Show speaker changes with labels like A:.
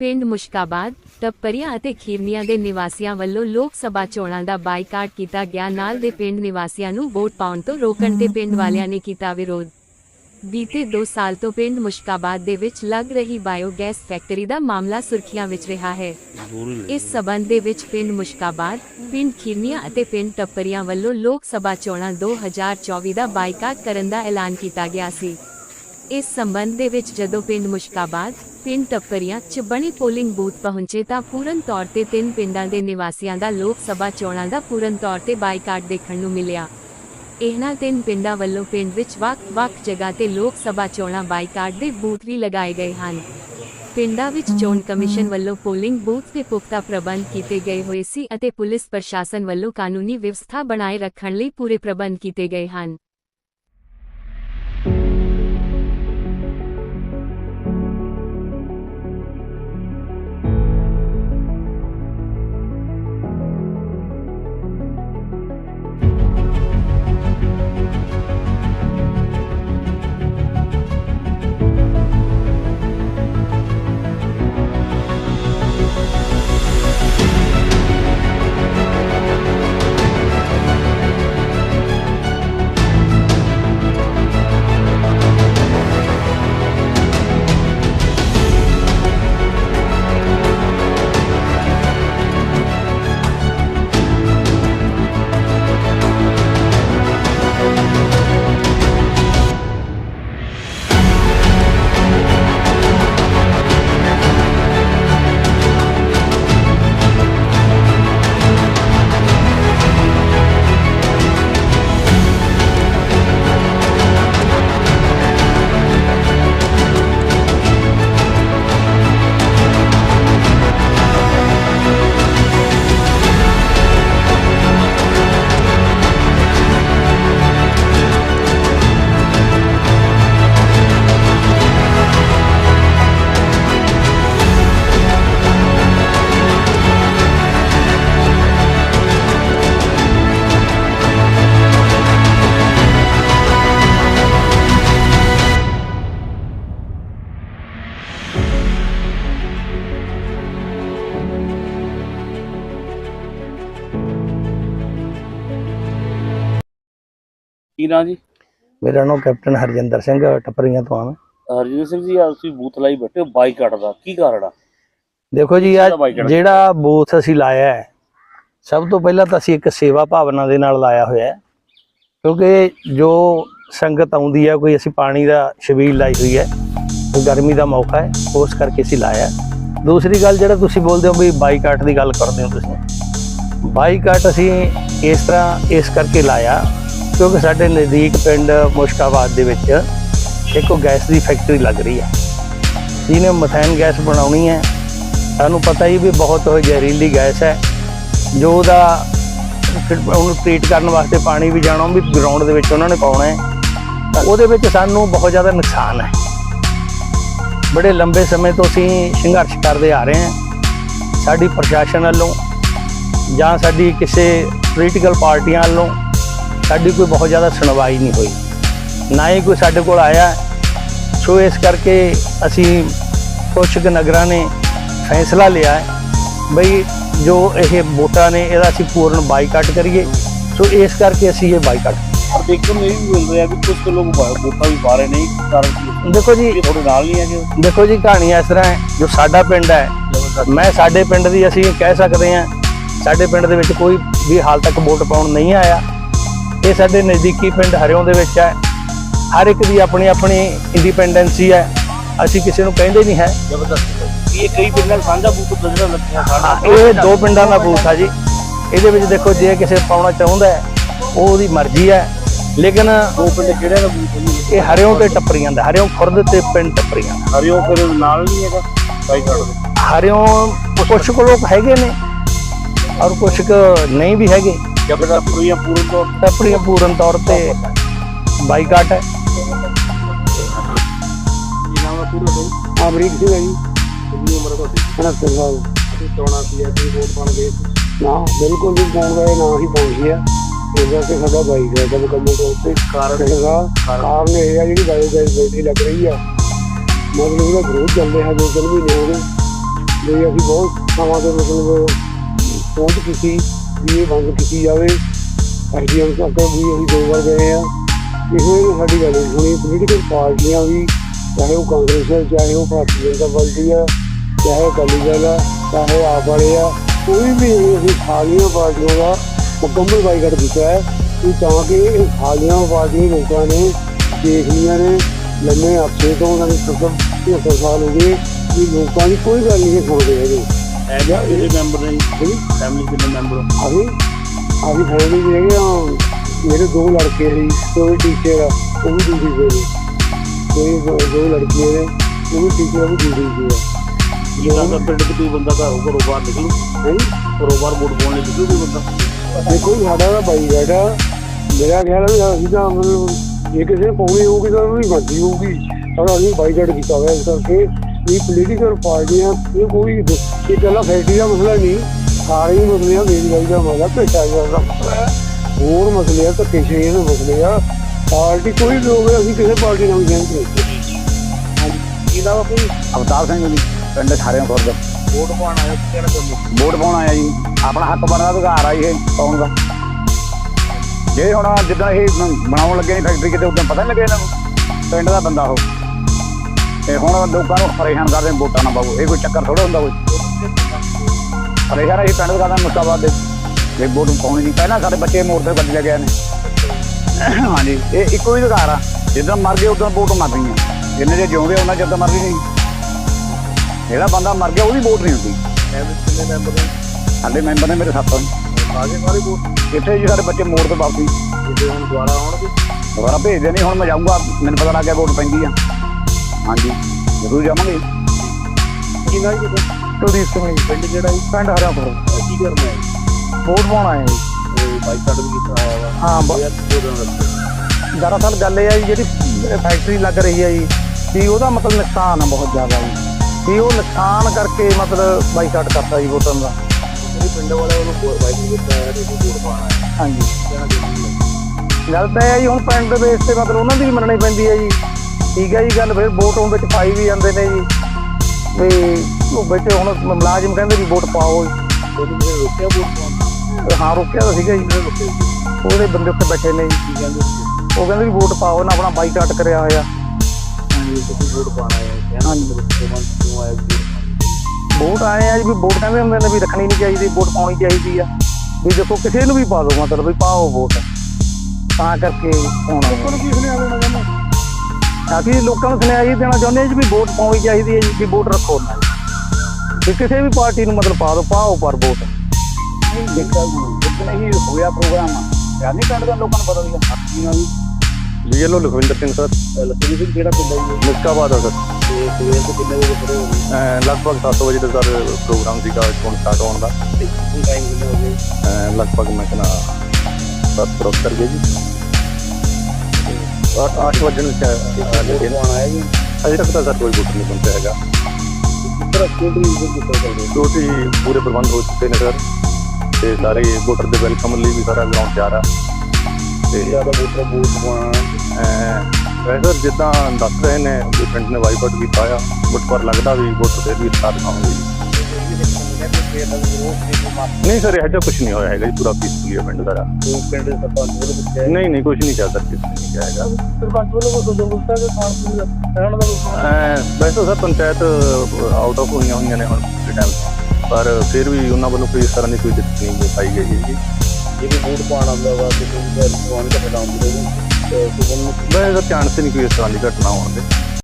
A: ਪਿੰਡ ਮੁਸ਼ਕਾਬਾਦ ਟੱਪਰੀਆਂ ਅਤੇ ਖੀਰਨੀਆਂ ਦੇ ਨਿਵਾਸੀਆਂ ਵੱਲੋਂ ਲੋਕ ਸਭਾ ਚੋਣਾਂ ਦਾ ਬਾਈਕਾਟ ਕੀਤਾ ਗਿਆ। ਨਾਲ ਦੇ ਪਿੰਡ ਨਿਵਾਸੀਆਂ ਨੂੰ ਵੋਟ ਪਾਉਣ ਤੋਂ ਰੋਕਣ ਤੇ ਪਿੰਡ ਵਾਲਿਆਂ ਨੇ ਕੀਤਾ ਵਿਰੋਧ। ਬੀਤੇ 2 ਸਾਲ ਤੋਂ ਪਿੰਡ ਮੁਸ਼ਕਾਬਾਦ ਦੇ ਵਿੱਚ ਲੱਗ ਰਹੀ ਬਾਇਓਗੈਸ ਫੈਕਟਰੀ ਦਾ ਮਾਮਲਾ ਸੁਰਖੀਆਂ ਵਿੱਚ ਰਿਹਾ ਹੈ। ਇਸ ਸਬੰਧ ਦੇ ਵਿੱਚ ਪਿੰਡ ਮੁਸ਼ਕਾਬਾਦ ਪਿੰਡ ਖੀਰਨੀਆਂ ਅਤੇ ਪਿੰਡ ਟੱਪਰੀਆਂ ਵੱਲੋਂ ਲੋਕ ਸਭਾ ਚੋਣਾਂ 2024 ਦਾ ਬਾਈਕਾਟ ਕਰਨ ਦਾ ਐਲਾਨ ਕੀਤਾ ਗਿਆ ਸੀ। ਇਸ ਸੰਬੰਧ ਦੇ ਵਿੱਚ ਜਦੋਂ ਪਿੰਡ ਮੁਸ਼ਕਾਬਾਦ, ਪਿੰਡ ਟੱਪਰੀਆਂ ਚ ਬਣੀ ਪੋਲਿੰਗ ਬੂਥ ਪਹੁੰਚੇ ਤਾਂ ਪੂਰਨ ਤੌਰ ਤੇ ਤਿੰਨ ਪਿੰਡਾਂ ਦੇ ਨਿਵਾਸੀਆਂ ਦਾ ਲੋਕ ਸਭਾ ਚੋਣਾਂ ਦਾ ਪੂਰਨ ਤੌਰ ਤੇ ਬਾਈਕਾਟ ਦੇਖਣ ਨੂੰ ਮਿਲਿਆ। ਇਹਨਾਂ ਤਿੰਨ ਪਿੰਡਾਂ ਵੱਲੋਂ ਪਿੰਡ ਵਿੱਚ ਵੱਖ-ਵੱਖ ਜਗ੍ਹਾ ਤੇ ਲੋਕ ਸਭਾ ਚੋਣਾਂ ਬਾਈਕਾਟ ਦੇ ਬੂਥ ਵੀ ਲਗਾਏ ਗਏ ਹਨ। ਪਿੰਡਾਂ ਵਿੱਚ ਚੋਣ ਕਮਿਸ਼ਨ ਵੱਲੋਂ ਪੋਲਿੰਗ ਬੂਥ ਤੇ ਪੁਖਤਾ ਪ੍ਰਬੰਧ ਕੀਤੇ ਗਏ ਹੋਏ ਸੀ ਅਤੇ ਪੁਲਿਸ ਪ੍ਰਸ਼ਾਸਨ ਵੱਲੋਂ ਕਾਨੂੰਨੀ ਵਿਵਸਥਾ ਬਣਾਏ ਰੱਖਣ ਲਈ ਪੂਰੇ ਪ੍ਰਬੰਧ ਕੀਤੇ ਗਏ ਹਨ।
B: ਕੀ ਨਾਂ ਜੀ?
C: ਮੇਰਾ ਨਾਮ ਕੈਪਟਨ ਹਰਜਿੰਦਰ ਸਿੰਘ ਟੱਪਰੀਆਂ ਤੋਂ ਆ ਮੈਂ।
B: ਹਰਜੀਤ ਸਿੰਘ ਜੀ ਆ ਤੁਸੀਂ ਬੂਥ ਲਾਈ ਬੈਠੇ ਹੋ ਬਾਈਕਾਟ ਦਾ ਕੀ ਕਾਰਨ ਆ?
C: ਦੇਖੋ ਜੀ ਆ? ਜਿਹੜਾ ਬੂਥ ਅਸੀਂ ਲਾਇਆ ਹੈ ਸਭ ਤੋਂ ਪਹਿਲਾਂ ਤਾਂ ਅਸੀਂ ਇੱਕ ਸੇਵਾ ਭਾਵਨਾ ਦੇ ਨਾਲ ਲਾਇਆ ਹੋਇਆ ਹੈ। ਕਿਉਂਕਿ ਜੋ ਸੰਗਤ ਆਉਂਦੀ ਹੈ ਕੋਈ ਅਸੀਂ ਪਾਣੀ ਦਾ ਛਬੀਲ ਲਾਈ ਹੋਈ ਹੈ ਉਹ ਗਰਮੀ ਦਾ ਮੌਕਾ ਹੈ ਉਸ ਕਰਕੇ ਅਸੀਂ ਲਾਇਆ। ਦੂਸਰੀ ਗੱਲ ਜਿਹੜਾ ਤੁਸੀਂ ਬੋਲਦੇ ਹੋ ਵੀ ਬਾਈਕਾਟ ਦੀ ਗੱਲ ਕਰਦੇ ਹੋ ਤੁਸੀਂ। ਬਾਈਕਾਟ ਅਸੀਂ ਇਸ ਤਰ੍ਹਾਂ ਇਸ ਕਰਕੇ ਲਾਇਆ ਕਿਉਂਕਿ ਸਾਡੇ ਨਜ਼ਦੀਕ ਪਿੰਡ ਮੁਸ਼ਕਾਬਾਦ ਦੇ ਵਿੱਚ ਇੱਕ ਗੈਸ ਦੀ ਫੈਕਟਰੀ ਲੱਗ ਰਹੀ ਹੈ। ਜਿਹਨੇ ਮਥੈਨ ਗੈਸ ਬਣਾਉਣੀ ਹੈ, ਸਾਨੂੰ ਪਤਾ ਹੀ ਵੀ ਬਹੁਤ ਜ਼ਹਿਰੀਲੀ ਗੈਸ ਹੈ, ਜੋ ਉਹਦਾ ਉਹਨੂੰ ਟ੍ਰੀਟ ਕਰਨ ਵਾਸਤੇ ਪਾਣੀ ਵੀ ਜਾਣਾ, ਉਹ ਵੀ ਗਰਾਊਂਡ ਦੇ ਵਿੱਚ ਉਹਨਾਂ ਨੇ ਪਾਉਣਾ ਹੈ। ਤਾਂ ਉਹਦੇ ਵਿੱਚ ਸਾਨੂੰ ਬਹੁਤ ਜ਼ਿਆਦਾ ਨੁਕਸਾਨ ਹੈ। ਬੜੇ ਲੰਬੇ ਸਮੇਂ ਤੋਂ ਅਸੀਂ ਸੰਘਰਸ਼ ਕਰਦੇ ਆ ਰਹੇ ਹਾਂ। ਸਾਡੀ ਪ੍ਰਸ਼ਾਸਨ ਵੱਲੋਂ ਜਾਂ ਸਾਡੀ ਕਿਸੇ ਪੋਲੀਟੀਕਲ ਪਾਰਟੀਆਂ ਵੱਲੋਂ ਸਾਡੀ ਕੋਈ ਬਹੁਤ ਜ਼ਿਆਦਾ ਸੁਣਵਾਈ ਨਹੀਂ ਹੋਈ। ਨਾ ਹੀ ਕੋਈ ਸਾਡੇ ਕੋਲ ਆਇਆ। ਸੋ ਇਸ ਕਰਕੇ ਅਸੀਂ ਕੁਛ ਕੁ ਨਗਰਾਂ ਨੇ ਫੈਸਲਾ ਲਿਆ ਹੈ ਬਈ ਜੋ ਇਹ ਵੋਟਾਂ ਨੇ ਇਹਦਾ ਅਸੀਂ ਪੂਰਨ ਬਾਈਕਾਟ ਕਰੀਏ। ਸੋ ਇਸ ਕਰਕੇ ਅਸੀਂ ਇਹ ਬਾਈਕਾਟ
B: ਪਰ ਦੇਖਣ ਨੂੰ ਇਹ ਵੀ ਮਿਲ ਰਿਹਾ ਵੀ ਕੁਝ ਕੁ ਲੋਕ ਬਾ- ਵੋਟਾਂ ਵੀ ਪਾ ਰਹੇ ਨੇ ਕੀ ਕਾਰਨ ਕੀ ਹੈ?
C: ਦੇਖੋ ਜੀ।
B: ਤੁਹਾਡੇ ਨਾਲ ਨਹੀਂ ਹੈਗੇ
C: ਦੇਖੋ ਜੀ ਕਹਾਣੀ ਇਸ ਤਰ੍ਹਾਂ ਹੈ ਜੋ ਸਾਡਾ ਪਿੰਡ ਹੈ ਮੈਂ ਸਾਡੇ ਪਿੰਡ ਦੀ ਅਸੀਂ ਕਹਿ ਸਕਦੇ ਹਾਂ ਸਾਡੇ ਪਿੰਡ ਦੇ ਵਿੱਚ ਕੋਈ ਵੀ ਹਾਲ ਤੱਕ ਵੋਟ ਪਾਉਣ ਨਹੀਂ ਆਇਆ। ਇਹ ਸਾਡੇ ਨਜ਼ਦੀਕੀ ਪਿੰਡ ਹਰਿਓਂ ਦੇ ਵਿੱਚ ਹੈ। ਹਰ ਇੱਕ ਦੀ ਆਪਣੀ ਆਪਣੀ ਇੰਡੀਪੈਂਡੈਂਸੀ ਹੈ। ਅਸੀਂ ਕਿਸੇ ਨੂੰ ਕਹਿੰਦੇ ਨਹੀਂ ਹੈ।
B: ਜ਼ਬਰਦਸਤ ਇਹ ਕਈ ਪਿੰਡਾਂ ਦਾ ਸਾਂਝਾ ਬੂਥ ਨਜ਼ਰ ਲੱਗਿਆ
C: ਹਾਂ,
B: ਸਾਡਾ
C: ਇਹ ਦੋ ਪਿੰਡਾਂ ਦਾ ਬੂਥ ਆ ਜੀ। ਇਹਦੇ ਵਿੱਚ ਦੇਖੋ ਜੇ ਕਿਸੇ ਪਾਉਣਾ ਚਾਹੁੰਦਾ ਹੈ ਉਹ ਉਹਦੀ ਮਰਜ਼ੀ ਹੈ। ਲੇਕਿਨ
B: ਦੋ ਪਿੰਡ ਕਿਹੜੇ ਦਾ ਬੂਥ ਹੈ ਜੀ?
C: ਇਹ ਹਰਿਓਂ ਤੇ ਟੱਪਰੀਆਂ ਦਾ ਹਰਿਓਂ ਖੁਰਦ ਤੇ ਪਿੰਡ ਟੱਪਰੀਆਂ
B: ਹਰਿਓ ਫਿਰ ਨਾਲ ਨਹੀਂ ਹੈਗਾ? ਬਾਈਕਾਟ ਦੇ
C: ਹਰਿਓਂ ਕੁਛ ਕੁ ਲੋਕ ਹੈਗੇ ਨੇ ਔਰ ਕੁਛ ਕੁ ਨਹੀਂ ਵੀ ਹੈਗੇ।
B: ਪੂਰਨ ਤੌਰ
C: ਟੱਪਰੀਆਂ ਪੂਰਨ ਤੌਰ ਤੇ ਬਾਈਕਾਟ ਹੈ।
B: ਕੀ ਨਾਮ ਪੂਰਾ ਬਈ?
D: ਅਮਰੀਕ ਸਿੰਘ ਹੈ ਜੀ।
B: ਕਿੰਨੀ ਉਮਰ
D: ਸਾਹਿਬ
B: ਤੁਸੀਂ ਚੋਣਾਂ ਸੀ ਹੈ ਤੁਸੀਂ ਵੋਟ ਪਾਣ ਗਏ ਸੀ।
D: ਨਾ ਬਿਲਕੁਲ ਵੀ ਪਾਉਣ ਨਾ ਹੀ ਪਹੁੰਚੀ ਆ ਇਸ ਕਰਕੇ ਸਾਡਾ ਬਾਈਕ ਹੈ ਤਾਂ ਮੁਕੰਮਲ ਤੌਰ ਤੇ।
B: ਕਾਰਨ?
D: ਹੈਗਾ ਕਾਰਨ? ਇਹ ਆ ਜਿਹੜੀ ਬੈਟਰੀ ਲੱਗ ਰਹੀ ਆ। ਮਤਲਬ ਉਹਦਾ ਵਿਰੋਧ ਚੱਲਦੇ ਹੈ ਦੋ ਤਿੰਨ ਮਹੀਨੇ ਹੋ ਗਏ। ਤੇ ਅਸੀਂ ਬਹੁਤ ਥਾਵਾਂ ਤੇ ਮਤਲਬ ਪਹੁੰਚ ਕੀਤੀ। ਵੀ ਇਹ ਬੰਦ ਕੀਤੀ ਜਾਵੇ। ਐਸਡੀਐਮ ਤੱਕ ਵੀ ਅਸੀਂ ਦੋ ਵਾਰ ਗਏ ਆ ਇਹੋ ਹੀ ਸਾਡੀ ਗੱਲ ਨਹੀਂ ਸੁਣੀ। ਪੋਲੀਟੀਕਲ ਪਾਰਟੀਆਂ ਵੀ, ਚਾਹੇ ਉਹ ਕਾਂਗਰਸ ਹੈ, ਚਾਹੇ ਉਹ ਭਾਰਤੀ ਜਨਤਾ ਪਾਰਟੀ ਆ ਚਾਹੇ ਅਕਾਲੀ ਦਲ ਆ ਚਾਹੇ ਆਪ ਵਾਲੇ ਆ, ਕੋਈ ਵੀ ਅਸੀਂ ਸਾਰੀਆਂ ਪਾਰਟੀਆਂ ਦਾ ਮੁਕੰਮਲ ਬਾਈਕਾਟ ਕੀਤਾ ਹੈ। ਕਿ ਤਾਂ ਕਿ ਇਹ ਸਾਰੀਆਂ ਪਾਰਟੀਆਂ ਲੋਕਾਂ ਨੇ ਦੇਖ ਲਈਆਂ ਨੇ, ਲੰਮੇ ਅਰਸੇ ਤੋਂ ਉਹਨਾਂ ਦੇ ਸੱਤਰ 75 ਸਾਲ ਹੋ ਗਏ ਕਿ ਲੋਕਾਂ ਦੀ ਕੋਈ ਗੱਲ ਨਹੀਂ ਸੁਣਦੇ ਹੈਗੇ।
B: ਐਜ ਇਹਦੇ ਮੈਂਬਰ ਨੇ ਫੈਮਿਲੀ ਕਿੰਨੇ ਮੈਂਬਰ
D: ਅਸੀਂ ਅਸੀਂ ਫੈਮਿਲੀ ਦੇ ਹੈਗੇ ਆ ਮੇਰੇ ਦੋ ਲੜਕੇ ਸੀ ਕੋਈ ਟੀਚਰ ਆ ਉਹ ਵੀ ਡਿਊਟੀ ਤੇ ਨੇ। ਕੋਈ ਦੋ ਦੋ ਲੜਕੀਆਂ ਨੇ ਉਹ ਵੀ ਟੀਚਰ ਉਹ ਵੀ ਡਿਊਟੀ ਤੇ ਆ।
B: ਜਿੱਦਾਂ ਦਾ ਪਿੰਡ ਚ ਕੋਈ ਬੰਦਾ ਘਰੋਂ ਘਰੋਂ ਬਾਹਰ ਨਿਕਲੂ।
D: ਹੈਂ?
B: ਘਰੋਂ ਬਾਹਰ ਵੋਟ ਪਾਉਣ ਲਈ ਨਿਕਲੂ ਕੋਈ ਬੰਦਾ।
D: ਦੇਖੋ ਜੀ, ਸਾਡਾ ਤਾਂ ਬਾਈ ਬੈਠਾ। ਮੇਰਾ ਖਿਆਲ ਹੈ ਅਸੀਂ ਤਾਂ ਮਤਲਬ ਜੇ ਕਿਸੇ ਨੇ ਪਾਉਣੀ ਹੋਊਗੀ ਤਾਂ ਉਹਦੀ ਮਰਜ਼ੀ ਹੋਊਗੀ। ਸਾਡਾ ਅਸੀਂ ਬਾਈਕਾਟ ਕੀਤਾ ਹੋਇਆ ਇਸ ਕਰਕੇ ਇਹ ਪੋਲੀਟੀਕਲ ਪਾਰਟੀਆਂ ਇਹ ਕੋਈ ਇਹ ਇਕੱਲਾ ਫੈਕਟਰੀ ਦਾ ਮਸਲਾ ਨਹੀਂ ਸਾਰੇ ਹੀ ਮਸਲੇ ਆ ਬੇਰੁਜ਼ਗਾਰੀ ਦਾ ਮਸਲਾ ਭ੍ਰਿਸ਼ਟਾਚਾਰ ਦਾ ਮਸਲਾ ਹੈ ਹੋਰ ਮਸਲੇ ਆ ਧੱਕੇਸ਼ਾਹੀ ਦੇ ਮਸਲੇ ਆ। ਪਾਰਟੀ ਕੋਈ ਵੀ ਹੋਵੇ ਅਸੀਂ ਕਿਸੇ ਪਾਰਟੀ ਨਾਲ ਨਹੀਂ ਜਾਂਦੇ
B: ਕੀ ਨਾਮ ਆ ਕੋਈ
E: ਅਵਤਾਰ ਸਿੰਘ ਜੀ ਪਿੰਡ ਖਾਰਿਆਂ ਖੁਰਦ।
B: ਵੋਟ ਪਾਉਣ ਆਇਆ ਕਿਹੜਾ ਕੰਮ
E: ਵੋਟ ਪਾਉਣ ਆਇਆ ਜੀ। ਆਪਣਾ ਹੱਕ ਬਣਦਾ ਅਧਿਕਾਰ ਆ ਜੀ ਇਹ ਪਾਉਣ ਦਾ। ਜੇ ਹੁਣ ਜਿੱਦਾਂ ਇਹ ਬ- ਬਣਾਉਣ ਲੱਗੇ ਨੇ ਫੈਕਟਰੀ ਕਿਤੇ ਉਦੋਂ ਪਤਾ ਨਹੀਂ ਲੱਗਿਆ ਇਹਨਾਂ ਨੂੰ। ਪਿੰਡ ਦਾ ਬੰਦਾ ਉਹ। ਤੇ ਹੁਣ ਲੋਕਾਂ ਨੂੰ ਪਰੇਸ਼ਾਨ ਕਰਦੇ ਨੇ ਵੋਟਾਂ ਨਾ ਪਾਓ ਇਹ ਕੋਈ ਚੱਕਰ ਥੋੜਾ ਹੁੰਦਾ ਕੋਈ? ਪਰੇਸ਼ਾਨ ਅਸੀਂ ਪਿੰਡ ਦਾ ਕਰਦਾ ਮੁਸਤਾਬਾਦ ਦੇ। ਜੇ ਵੋਟ ਪਾਉਣੀ ਨਹੀਂ। ਪਹਿਲਾਂ ਸਾਡੇ ਬੱਚੇ ਮੋੜ ਤੇ ਕੱਢ ਗਏ ਨੇ। ਹਾਂਜੀ, ਇਹ ਇੱਕੋ ਹੀ ਅਧਿਕਾਰ ਆ। ਜਿੱਦਾਂ ਮਰ ਗਏ, ਉਦੋਂ ਵੋਟ ਮਰ ਗਈਆਂ। ਜਿੰਨੇ ਜੇ ਜਿਉਂਦੇ, ਉਹਨਾਂ ਚਿਰ ਤਾਂ ਮਰ ਵੀ ਨਹੀਂ। ਜਿਹੜਾ ਬੰਦਾ ਮਰ ਗਿਆ ਉਹਦੀ ਵੋਟ ਨਹੀਂ ਹੁੰਦੀ।
B: ਮੈਂਬਰ ਨੇ
E: ਸਾਡੇ ਮੈਂਬਰ ਨੇ ਮੇਰੇ ਸੱਤ।
B: ਆਗੇ ਸਾਰੇ ਵੋਟ
E: ਇੱਥੇ ਜੀ ਸਾਡੇ ਬੱਚੇ ਮੋੜ ਤੋਂ ਵਾਪਸੀ।
B: ਹੁਣ ਦੁਬਾਰਾ ਆਉਣਗੇ।
E: ਦੁਬਾਰਾ ਭੇਜਦੇ ਨਹੀਂ ਹੁਣ ਮੈਂ ਜਾਊਂਗਾ। ਮੈਨੂੰ ਪਤਾ ਲੱਗ ਗਿਆ ਵੋਟ ਪੈਂਦੀ ਆ। ਹਾਂਜੀ ਜ਼ਰੂਰ ਜਾਵਾਂਗੇ।
B: ਕੀ ਨਾਮ ਜੀ
F: ਸਿੰਘ ਜੀ
B: ਪਿੰਡ ਕਿਹੜਾ ਜੀ
F: ਪਿੰਡ ਹਰਿਆਪੁਰ
B: ਕੀ ਕਰਨਾ ਹੈ?
F: ਵੋਟ ਪਾਉਣ ਜੀ।
B: ਇਹ ਬਾਈਕਾਟ ਵੀ ਕੀਤਾ ਆਇਆ ਵਾ।
F: ਹਾਂ ਬ-
B: ਯਾਰ ਵੋਟਾਂ ਦਾ
F: ਦਰਅਸਲ ਗੱਲ ਇਹ ਆ ਜੀ ਜਿਹੜੀ ਫੈਕਟਰੀ ਲੱਗ ਰਹੀ ਹੈ ਜੀ ਵੀ ਉਹਦਾ ਮਤਲਬ ਨੁਕਸਾਨ ਆ ਬਹੁਤ ਜ਼ਿਆਦਾ ਜੀ। ਵੀ ਉਹ ਨੁਕਸਾਨ ਕਰਕੇ ਮਤਲਬ ਬਾਈਕਾਟ ਕਰਤਾ ਜੀ ਵੋਟਾਂ ਦਾ।
B: ਜਿਹੜੇ ਪਿੰਡ ਵਾਲੇ ਉਹਨੂੰ ਬਾਈਕ ਵਿੱਚ ਆਇਆ ਤੇ ਵੋਟ ਪਾਉਣਾ ਹੈ।
F: ਹਾਂਜੀ। ਗੱਲ ਤਾਂ ਇਹ ਹੈ ਜੀ ਹੁਣ ਪਿੰਡ ਦੇ ਬੇਸ ਤੇ ਮਤਲਬ ਉਹਨਾਂ ਦੀ ਵੀ ਮੰਨਣੀ ਪੈਂਦੀ ਹੈ ਜੀ। ਠੀਕ ਹੈ ਜੀ ਗੱਲ ਫਿਰ ਵੋਟ ਉਹ ਵਿੱਚ ਪਾਈ ਵੀ ਜਾਂਦੇ ਨੇ ਜੀ ਵੀ ਉਹ ਵਿੱਚ ਹੁਣ ਮੁਲਾਜ਼ਮ ਕਹਿੰਦੇ ਵੀ ਵੋਟ ਪਾਓ ਜੀ।
B: ਵੋਟ
F: ਹਾਂ, ਰੋਕਿਆ ਤਾਂ ਸੀਗਾ ਜੀ ਉਹਦੇ ਬੰਦੇ ਉੱਤੇ ਬੈਠੇ ਨੇ ਜੀ
B: ਕੀ ਕਹਿੰਦੇ
F: ਉਹ ਕਹਿੰਦੇ ਵੀ ਵੋਟ ਪਾਓ ਨਾ ਆਪਣਾ ਬਾਈਕਾਟ ਕਰਿਆ ਹੋਇਆ
B: ਵੋਟ ਪਾਉਣਾ ਹੈ
F: ਹਾਂਜੀ। ਵੋਟ ਆਏ ਆ ਜੀ, ਵੀ ਵੋਟ ਕਹਿੰਦੇ ਹੁੰਦੇ ਨੇ ਵੀ ਰੱਖਣੀ ਨਹੀਂ ਚਾਹੀਦੀ, ਵੋਟ ਪਾਉਣੀ ਚਾਹੀਦੀ ਆ ਵੀ ਦੇਖੋ ਕਿਸੇ ਨੂੰ ਵੀ ਪਾ ਦੋ ਮਤਲਬ ਵੀ ਪਾਓ ਵੋਟ ਤਾਂ ਕਰਕੇ ਪਾਉਣਾ ਹੈ।
B: ਕੀ ਸੁਣਿਆ ਲੈਣਾ
F: ਅਸੀਂ ਲੋਕਾਂ ਨੂੰ ਸੁਨੇਹਾ ਇਹ ਦੇਣਾ ਚਾਹੁੰਦੇ ਹਾਂ ਜੀ ਵੀ ਵੋਟ ਪਾਉਣੀ ਚਾਹੀਦੀ ਹੈ ਜੀ ਵੀ ਵੋਟ ਰੱਖੋ ਨਾ ਜੀ। ਕਿਸੇ ਵੀ ਪਾਰਟੀ ਨੂੰ ਮਤਲਬ ਪਾ ਦਿਓ ਪਾਓ ਪਰ ਵੋਟ।
E: ਨਹੀਂ ਦੇਖਿਆ ਜਿੱਦਣ ਹੀ ਹੋਇਆ ਪ੍ਰੋਗਰਾਮ ਯਾਰ ਨਹੀਂ ਪਿੰਡ ਦਾ ਲੋਕਾਂ ਨੂੰ ਪਤਾ ਸੀਗਾ
B: ਕੀ ਨਾਮ
F: ਬੀਐਲਓ ਲਖਵਿੰਦਰ ਸਿੰਘ ਸਰ।
B: ਜੀ ਲక్ష్ਮੀ ਸਿੰਘ ਕਿਹੜਾ ਪਿੰਡ ਹੈ ਜੀ?
F: ਮਿਸਕਾਬਾਦ ਆ ਸਰ।
B: ਤੇ ਸਵੇਰ ਤੋਂ ਕਿੰਨੇ ਵਜੇ ਖੜੇ ਹੋ ਗਏ?
F: ਲਗਭਗ 7 ਵਜੇ ਦਾ ਸਰ ਪ੍ਰੋਗਰਾਮ ਸੀਗਾ ਹੁਣ ਸਟਾਰਟ ਹੋਣ ਦਾ।
B: ਹੁਣ ਟਾਈਮ ਕਿੰਨਾ ਹੋ ਗਿਆ?
F: ਲਗਭਗ ਮੈਂ ਕਹਿੰਦਾ 7 ਕਰੋਸ ਕਰ ਗਏ ਜੀ। 8 ਵਜੇ ਨੂੰ ਅਜੇ ਤੱਕ ਤਾਂ ਸਰ ਕੋਈ ਵੋਟ ਨਹੀਂ ਪਹੁੰਚਿਆ ਹੈਗਾ। ਕਿਉਂਕਿ ਪੂਰੇ ਪ੍ਰਬੰਧ ਹੋ ਚੁੱਕੇ ਨੇ ਸਰ। ਤੇ ਸਾਰੇ ਵੋਟਰ ਦੇ ਵੈਲਕਮ ਲਈ ਵੀ ਸਾਰਾ ਗਰਾਊਂਡ ਤਿਆਰ ਆ। ਤੇ
B: ਜ਼ਿਆਦਾ ਵੋਟਰ ਵੋਟ ਪਾਉਣਾ
F: ਅਹ ਵੈਸੇ ਸਰ ਜਿੱਦਾਂ ਦੱਸ ਰਹੇ ਨੇ ਵੀ ਪਿੰਡ ਨੇ ਵਾਈਪਟ ਕੀਤਾ ਆ ਬਟ ਪਰ ਲੱਗਦਾ ਵੀ ਵੋਟਰ ਦੇ ਵੀ ਸਾਥ ਹੋਣਗੇ ਨਹੀਂ ਸਰ ਇਹੋ ਜਿਹਾ ਕੁਝ ਨਹੀਂ ਹੋਇਆ ਹੈਗਾ ਜੀ ਪੂਰਾ ਪੀਸਫੁਲੀ ਹੈ ਪਿੰਡ ਦਾ
B: ਪਿੰਡ ਦੇ ਸਰਪੰਚ
F: ਨਹੀਂ ਨਹੀਂ ਕੁਝ ਨਹੀਂ ਚੱਲ ਸਕਦਾ ਨਹੀਂ ਕਿਹਾ ਹੈਗਾ।
B: ਸਰਪੰਚ ਵੱਲੋਂ ਕੋਈ ਦੋਸਤਾਂ ਦੇ ਖਾਣ ਪੀਣ ਦਾ ਰਹਿਣ ਦਾ
F: ਵੈਸੇ ਸਰ ਪੰਚਾਇਤ ਆਊਟ ਆਫ ਹੋਈਆਂ ਹੋਈਆਂ ਨੇ ਹੁਣ ਟਾਈਮ ਪਰ ਫਿਰ ਵੀ ਉਹਨਾਂ ਵੱਲੋਂ ਕੋਈ ਇਸ ਤਰ੍ਹਾਂ ਦੀ ਕੋਈ ਦਿੱਕਤ ਨਹੀਂ ਪਾਈ ਗਈ ਜੀ
B: ਜੇ ਵੋਟ ਪਾਉਣ ਆਉਂਦਾ ਵਾ ਤੇ ਕੋਈ ਤਾਂ ਹਟਾਉਂਦੇ ਨੇ ਤੇ ਤੁਹਾਨੂੰ
F: ਵੈਸੇ ਸਰ ਚਾਂਸ ਨਹੀਂ ਕੋਈ ਇਸ ਤਰ੍ਹਾਂ ਦੀ ਘਟਨਾ ਹੋਣ ਦੇ।